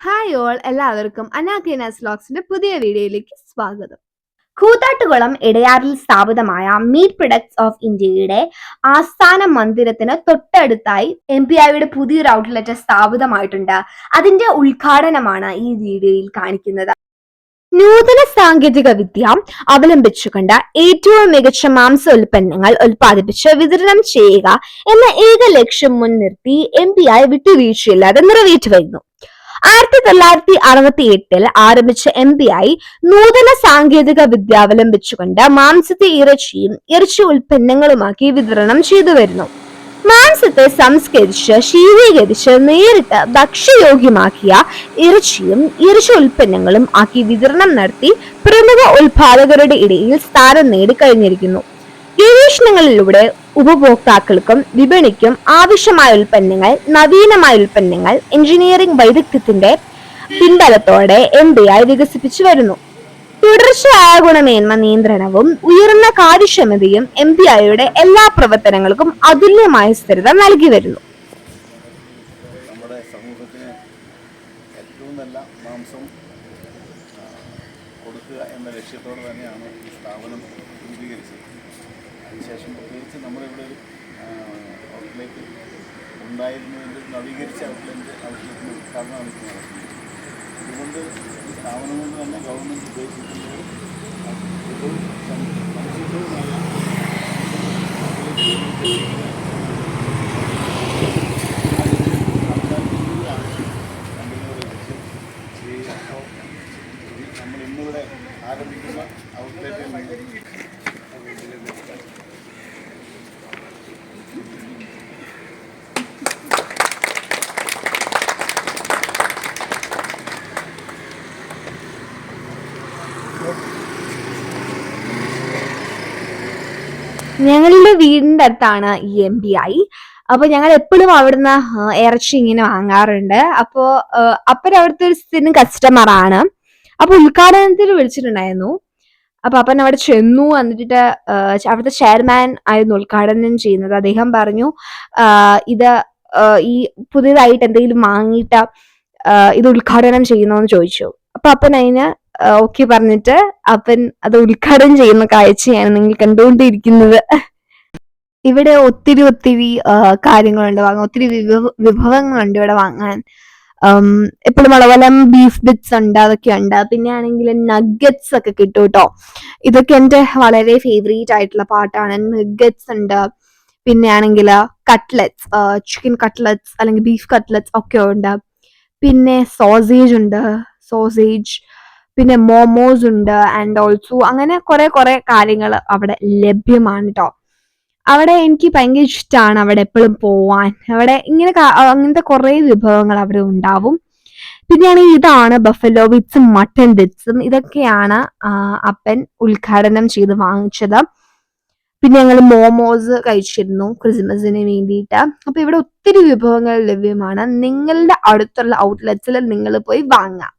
Hi all എല്ലാവർക്കും അനാക്ലിനാസ് ലോക്സിന്റെ പുതിയ വീഡിയോയിലേക്ക് സ്വാഗതം. കൂത്താട്ടുകുളം ഇടയാറിൽ സ്ഥാപിതമായ മീറ്റ് പ്രൊഡക്ട്സ് ഓഫ് ഇന്ത്യയുടെ ആസ്ഥാന മന്ദിരത്തിന് തൊട്ടടുത്തായി എം പി ഐയുടെ പുതിയൊരു ഔട്ട്ലെറ്റ് സ്ഥാപിതമായിട്ടുണ്ട്. അതിന്റെ ഉദ്ഘാടനമാണ് ഈ വീഡിയോയിൽ കാണിക്കുന്നത്. നൂതന സാങ്കേതിക വിദ്യ അവലംബിച്ചുകൊണ്ട് ഏറ്റവും മികച്ച മാംസ ഉൽപ്പന്നങ്ങൾ ഉൽപ്പാദിപ്പിച്ച് വിതരണം ചെയ്യുക എന്ന ഏക ലക്ഷ്യം മുൻനിർത്തി എം പി ഐ വിട്ടുവീഴ്ചയില്ലാതെ നിറവേറ്റുവരുന്നു. ആയിരത്തി തൊള്ളായിരത്തി അറുപത്തി എട്ടിൽ ആരംഭിച്ച എം പി ഐ നൂതന സാങ്കേതിക വിദ്യ അവലംബിച്ചുകൊണ്ട് മാംസത്തെ ഇറച്ചിയും ഇറച്ചി ഉൽപ്പന്നങ്ങളുമാക്കി വിതരണം ചെയ്തു വരുന്നു. മാംസത്തെ സംസ്കരിച്ച് ശീതീകരിച്ച് നേരിട്ട് ഭക്ഷ്യയോഗ്യമാക്കിയ ഇറച്ചിയും ഇറച്ചി ഉൽപ്പന്നങ്ങളും ആക്കി വിതരണം നടത്തി പ്രമുഖ ഉൽപാദകരുടെ ഇടയിൽ സ്ഥാനം നേടിക്കഴിഞ്ഞിരിക്കുന്നു ഗവേഷണങ്ങളിലൂടെ ഉപഭോക്താക്കൾക്കും വിപണിക്കും ആവശ്യമായ ഉൽപ്പന്നങ്ങൾ നവീനമായ ഉൽപ്പന്നങ്ങൾ എഞ്ചിനീയറിംഗ് വൈദഗ്ധ്യത്തിന്റെ പിൻബലത്തോടെ എം ബി ഐ വികസിപ്പിച്ചു വരുന്നു. തുടർച്ചയായ ഗുണമേന്മ നിയന്ത്രണവും ഉയർന്ന കാര്യക്ഷമതയും എം ബി ഐയുടെ എല്ലാ പ്രവർത്തനങ്ങൾക്കും അതുല്യമായ സ്ഥിരത നൽകി വരുന്നു. എന്ന ലക്ഷ്യത്തോടെ തന്നെയാണ് ഈ സ്ഥാപനം രൂപീകരിച്ചത്. അതിനുശേഷം പ്രത്യേകിച്ച് നമ്മളിവിടെ ഒരു ഔട്ട്ലെറ്റ് ഉണ്ടായിരുന്നതിന്റെ നവീകരിച്ച ഔട്ട്ലെറ്റ് ഔട്ട്ലെറ്റിന് ഉദ്ഘാടനം നടത്തുന്നത് അതുകൊണ്ട് ഈ സ്ഥാപനം കൊണ്ട് തന്നെ ഗവൺമെന്റ് ഉദ്ദേശിക്കുന്നത് ഏറ്റവും സം- സംശുദ്ധവുമായ നമ്മൾ ഇന്നിവിടെ ആരംഭിക്കുന്ന ഔട്ട്ലെറ്റിൽ ഞങ്ങളുടെ വീടിന്റെ അടുത്താണ് ഈ എം ബി ഐ അപ്പൊ ഞങ്ങൾ എപ്പോഴും അവിടുന്ന് ഇറച്ചി ഇങ്ങനെ വാങ്ങാറുണ്ട്. അപ്പോ അപ്പൻ അവിടുത്തെ ഒരു സ്ഥിരം കസ്റ്റമർ ആണ്. അപ്പൊ ഉദ്ഘാടനത്തിന് വിളിച്ചിട്ടുണ്ടായിരുന്നു. അപ്പൊ അപ്പൻ അവിടെ ചെന്നു എന്നിട്ട് അവിടുത്തെ ചെയർമാൻ ആയിരുന്നു ഉദ്ഘാടനം ചെയ്യുന്നത്. അദ്ദേഹം പറഞ്ഞു ഇത് ഈ പുതിയതായിട്ട് എന്തെങ്കിലും വാങ്ങിയിട്ട് ഇത് ഉദ്ഘാടനം ചെയ്യുന്നോന്ന് ചോദിച്ചു. അപ്പൊ അപ്പൻ അതിന് ഓക്കെ പറഞ്ഞിട്ട് അപ്പൻ അത് ഉദ്ഘാടനം ചെയ്യുന്ന കാഴ്ചയാണ് നിങ്ങൾ കണ്ടുകൊണ്ടിരിക്കുന്നത്. ഇവിടെ ഒത്തിരി ഒത്തിരി കാര്യങ്ങളുണ്ട്. വാങ്ങാൻ ഒത്തിരി വിഭവ വിഭവങ്ങളുണ്ട് ഇവിടെ വാങ്ങാൻ. എപ്പോഴും വളവലം ബീഫ് ബിറ്റ്സ് ഉണ്ട് അതൊക്കെ ഉണ്ട്. പിന്നെ ആണെങ്കിൽ നഗറ്റ്സ് ഒക്കെ കിട്ടും കേട്ടോ ഇതൊക്കെ എന്റെ വളരെ ഫേവറേറ്റ് ആയിട്ടുള്ള പാട്ടാണ്. നഗറ്റ്സ് ഉണ്ട്. പിന്നെ ആണെങ്കിൽ കട്ട്ലറ്റ്സ് ചിക്കൻ കട്ട്ലറ്റ്സ് അല്ലെങ്കിൽ ബീഫ് കട്ട്ലറ്റ്സ് ഒക്കെ ഉണ്ട്. പിന്നെ സോസേജ് ഉണ്ട്. സോസേജ് പിന്നെ മോമോസ് ഉണ്ട് ആൻഡ് ഓൾസോ അങ്ങനെ കുറെ കുറെ കാര്യങ്ങൾ അവിടെ ലഭ്യമാണ് കേട്ടോ അവിടെ എനിക്ക് ഭയങ്കര ഇഷ്ടമാണ് അവിടെ എപ്പോഴും പോവാൻ. അവിടെ ഇങ്ങനെ അങ്ങനത്തെ കുറെ വിഭവങ്ങൾ അവിടെ ഉണ്ടാവും. പിന്നെയാണെങ്കിൽ ഇതാണ് ബഫലോ വിറ്റ്സും മട്ടൻ ബിറ്റ്സും ഇതൊക്കെയാണ് അപ്പൻ ഉദ്ഘാടനം ചെയ്ത് വാങ്ങിച്ചത്. പിന്നെ ഞങ്ങൾ മോമോസ് കഴിച്ചിരുന്നു ക്രിസ്മസിന് വേണ്ടിയിട്ട്. അപ്പൊ ഇവിടെ ഒത്തിരി വിഭവങ്ങൾ ലഭ്യമാണ്. നിങ്ങളുടെ അടുത്തുള്ള ഔട്ട്ലെറ്റ്സിൽ നിങ്ങൾ പോയി വാങ്ങാം.